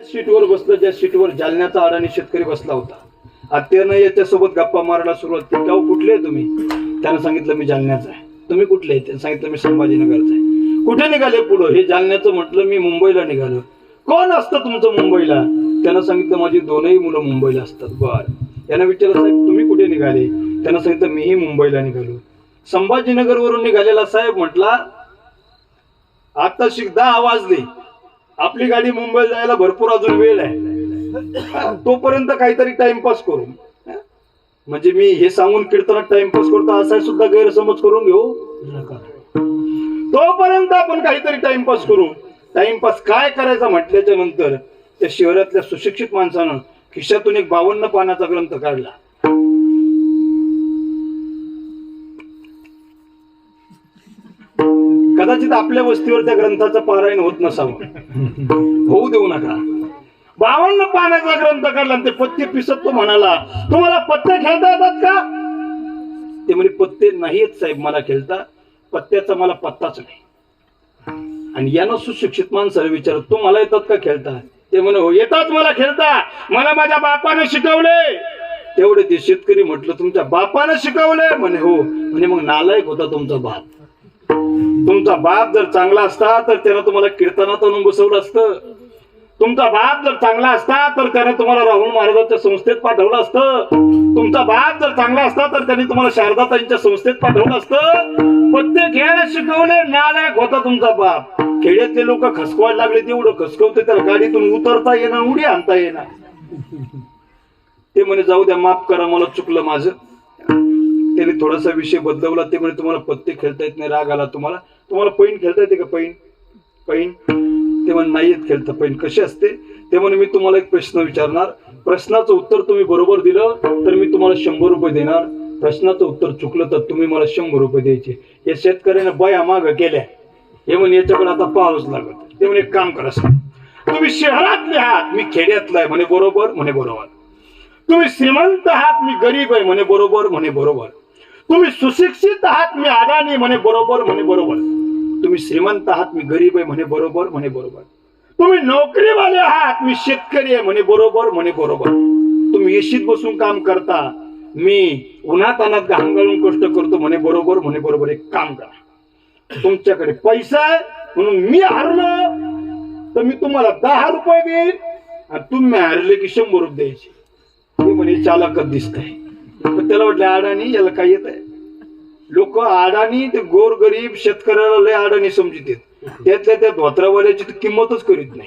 सीटवर बसलं ज्या सीटवर जालन्याचा अडाणी शेतकरी बसला होता. आत्यानं याच्यासोबत गप्पा मारायला सुरुवात केली. गाव कुठले आहे तुम्ही? त्यानं सांगितलं मी जालन्याचा आहे. तुम्ही कुठले आहे? त्यानं सांगितलं मी संभाजीनगरचा आहे. कुठे निघाले पुढं? हे जालन्याचं म्हटलं मी मुंबईला निघालो. कोण असतं तुमचं मुंबईला? त्यानं सांगितलं माझी दोनही मुलं मुंबईला असतात. बर. यानं विचारलं साहेब तुम्ही कुठे निघाले? त्यानं सांगितलं मीही मुंबईला निघालो. संभाजीनगरवरून निघालेला साहेब म्हटला आता शिकदा आवाज दे आपली गाडी मुंबईला जायला भरपूर अजून वेळ आहे. तोपर्यंत काहीतरी टाइमपास करू म्हणजे मी हे सांगून कीर्तनात टाइमपास करतो असा सुद्धा गैरसमज करून घेऊ. नका. तोपर्यंत आपण काहीतरी टाइमपास करू. टाइमपास काय करायचा म्हटल्याच्या नंतर त्या शहरातल्या सुशिक्षित माणसानं खिशातून एक बावन्न पानाचा ग्रंथ काढला. कदाचित आपल्या वस्तीवर त्या ग्रंथाचं पारायण होत नसावं. होऊ देऊ नका. बावन्न पाण्याचा ग्रंथ काढला ते पत्ते पिसत तो म्हणाला तुम्हाला पत्ते खेळता येतात का? ते म्हणे पत्ते नाहीत साहेब मला खेळता. पत्त्याचा मला पत्ताच नाही. आणि यानं सुशिक्षित माणसाला विचारत तू मला येतात का खेळता? ते म्हणे हो येतात मला खेळता. मला माझ्या बापाने शिकवले. तेवढे ते शेतकरी म्हटलं तुमच्या बापानं शिकवले. म्हणे हो. म्हणे मग नालायक होता तुमचा बाप. तुमचा बाप जर चांगला असता तर त्यानं तुम्हाला कीर्तनात आणून बसवलं असतं. तुमचा बाप जर चांगला असता तर त्याने तुम्हाला राहुल महाराजांच्या संस्थेत पाठवलं असतं. तुमचा बाप जर चांगला असता तर त्यांनी तुम्हाला शारदाताईंच्या संस्थेत पाठवलं असतं. पत्ते खेळायला शिकवले नालायक होता तुमचा बाप. खेड्यातले लोक खसकवायला लागले तेवढं खसकवते त्याला गाडीतून उतरता येणार उडी आणता येणार. ते म्हणे जाऊ द्या माफ करा मला चुकलं माझं. त्याने थोडासा विषय बदलवला ते म्हणे तुम्हाला पत्ते खेळता येत नाही राग आला तुम्हाला. तुम्हाला पैन खेळता येते का पैन? पैन? ते म्हणे नाही येत खेळता पैन कशी असते? ते म्हणे मी तुम्हाला एक प्रश्न विचारणार. प्रश्नाचं उत्तर तुम्ही बरोबर दिलं तर मी तुम्हाला शंभर रुपये देणार. प्रश्नाचं उत्तर चुकलं तर तुम्ही मला शंभर रुपये द्यायचे. या शेतकऱ्याने बया माग केल्या. हे म्हणे याच्याकडे आता पाहावंच लागत. ते म्हणे एक काम करा सर. तुम्ही शहरातले आहात मी खेड्यातला आहे म्हणे बरोबर म्हणे बरोबर. तुम्ही श्रीमंत आहात मी गरीब आहे म्हणे बरोबर म्हणे बरोबर. तुम्ही सुशिक्षित आहात मी अडाणी म्हणे बरोबर म्हणे बरोबर. तुम्ही श्रीमंत आहात मी गरीब आहे म्हणे बरोबर म्हणे बरोबर. तुम्ही नोकरीवाले आहात मी शेतकरी आहे म्हणे बरोबर म्हणे बरोबर. तुम्ही येशीत बसून काम करता मी उन्हात अनात घांगळून कष्ट करतो म्हणे बरोबर म्हणे बरोबर. एक काम करा. तुमच्याकडे पैसा आहे म्हणून मी हारलो तर मी तुम्हाला दहा रुपये देईन आणि तुम्ही हारले की शंभर रुपये द्यायचे. ते म्हणे चालकच दिसत आहे त्याला वाटलं अडाणी याला काय येत आहे लोक अडाणी ते गोर गरीब शेतकऱ्याला लय अडाणी समजित त्यातल्या त्या धोत्रावाल्याची किंमतच करीत नाही.